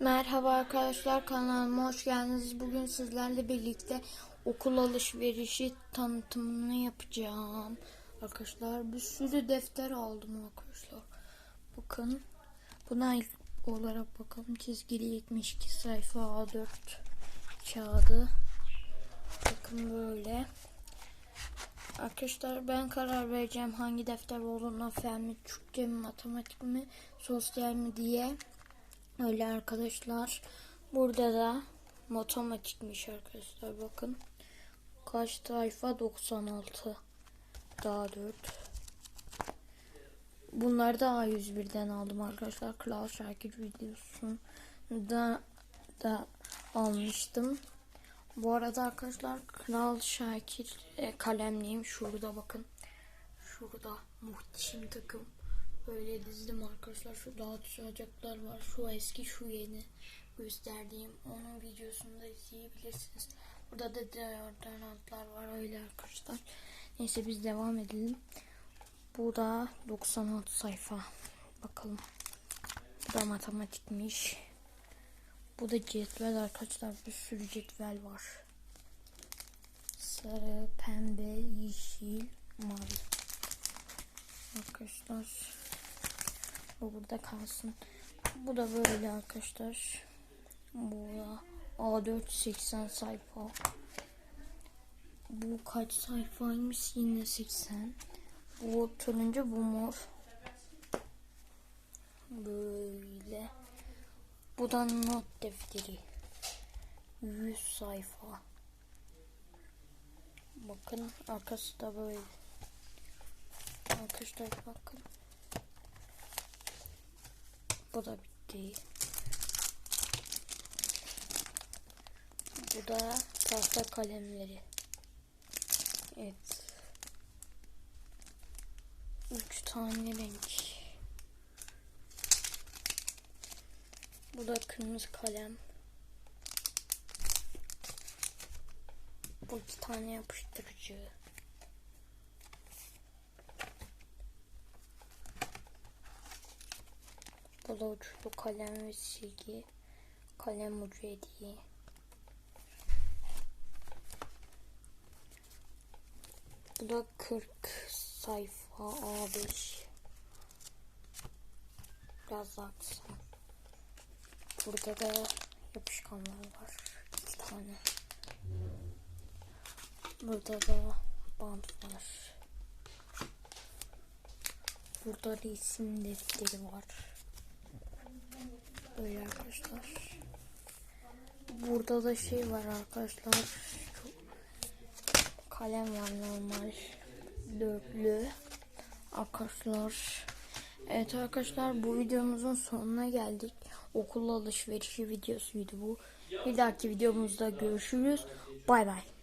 Merhaba arkadaşlar kanalıma hoş geldiniz. Bugün sizlerle birlikte okul alışverişi tanıtımını yapacağım. Arkadaşlar bir sürü defter aldım arkadaşlar. Bakın buna ilk olarak bakalım çizgili 72 sayfa A4 kağıdı. Bakın böyle. Arkadaşlar ben karar vereceğim hangi defter olduğuna fen mi, Türkçe mi, matematik mi, sosyal mi diye. Öyle arkadaşlar. Burada da matematikmiş arkadaşlar bakın. Kaç sayfa 96. Daha 4. Bunları da A101'den aldım arkadaşlar. Kral Şakir videosunu da, almıştım. Bu arada arkadaşlar Kral Şakir e, kalemliyim. Şurada bakın. Şurada muhteşem takım. Böyle dizdim arkadaşlar. Şu dağıtacaklar var. Şu eski şu yeni gösterdiğim. Onun videosunu da izleyebilirsiniz. Burada da deodorantlar var öyle arkadaşlar. Neyse biz devam edelim. Bu da 96 sayfa. Bakalım. Bu da matematikmiş. Bu da cetvel arkadaşlar. Bir sürü cetvel var. Sarı, pembe, yeşil, mavi. Arkadaşlar. Bu burada kalsın. Bu da böyle arkadaşlar. Bu da A4 80 sayfa. Bu kaç sayfaymış? Yine 80. Bu turuncu bu mor. Böyle. Bu da not defteri. 100 sayfa. Bakın arkası da böyle. Arkadaşlar bakın. Bu da bitti. Bu da tahta kalemleri. Evet. Üç tane renk. Bu da kırmızı kalem. Bu iki tane yapıştırıcı. Bu da uçlu kalem ve silgi. Kalem ucu hediye. Bu da 40 sayfa A5. Biraz daha. Burada da yapışkanlar var. İki tane. Burada da bant var. Burada resim defteri var. Böyle arkadaşlar. Burada da şey var arkadaşlar. Şu kalem var normal. Dörtlü. Arkadaşlar. Evet arkadaşlar bu videomuzun sonuna geldik. Okul alışverişi videosuydu bu. Bir dahaki videomuzda görüşürüz. Bay bay.